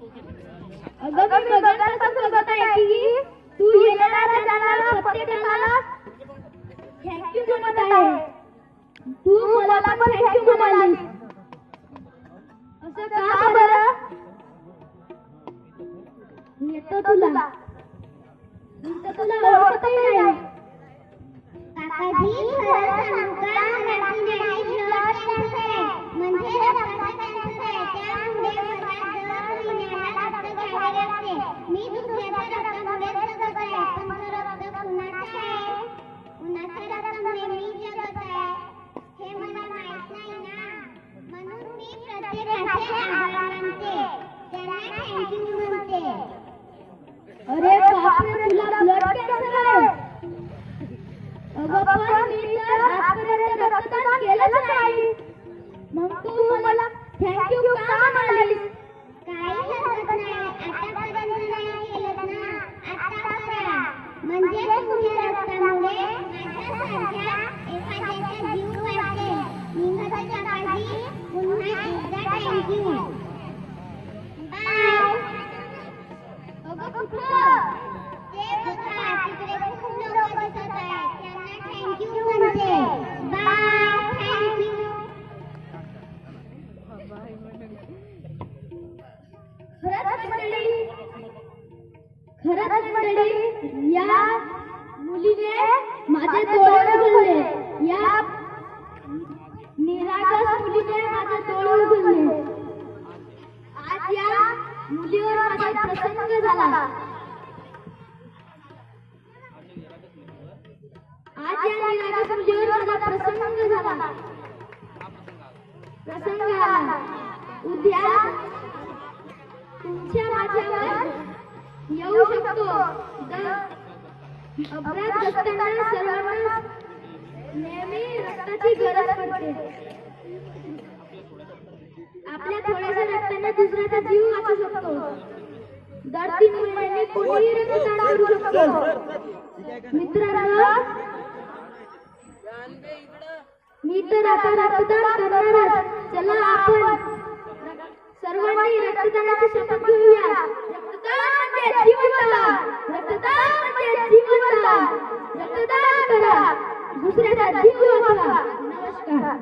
अगं मी बघत आहे की तू येणारा जाणारा प्रत्येकाला थँक्यू म्हणत आहे. तू मला पण थँक्यू म्हणाली असं का बरं? येतो तुला. तुला. ओळखतही नाही. काकाजी खरं सांगू का? मी प्रत्येकाचे आभार मानते त्यांना थँक्यू म्हणते? अरे बापरे तुला ब्लड कॅन्सर आहे? अगं पण मी तर आजपर्यंत रक्तदान केलंच नाही. मग तू मला थँक्यू का म्हणालीस? काही हरकत नाही. आतापर्यंत नाही केलं ना. आता करा. म्हणजे तुमच्या रक्तामुळे माझ्यासारख्या एखाद्याचा खरंच मंडळी या मुलीने माझे डोळे उघडले. या निरागस मुलीने माझे डोळे उघडले. आज या मुलीवर माझा प्रसंग झाला. आज या निरागस मुलीवर माझा प्रसंग झाला. प्रसंग आला. उद्या तुमच्या माझ्यावर येऊ शकतो. अपराध असताना सर्वांना नेहमी रक्ताची गरज पडते. आपल्या थोड्याशा रक्ताने दुसऱ्याचा जीव वाचू शकतो. दर तीन महिन्यांनी कोणीही रक्तदान करू शकतो. मित्रांनो मी तर आता रक्तदान करणारच. चला आपण सर्वांनी रक्तदानाची शपथ घेऊया. रक्तदान म्हणजे रक्तदान म्हणजे रक्तदान करा. दुसऱ्याचा जीव वाचवा.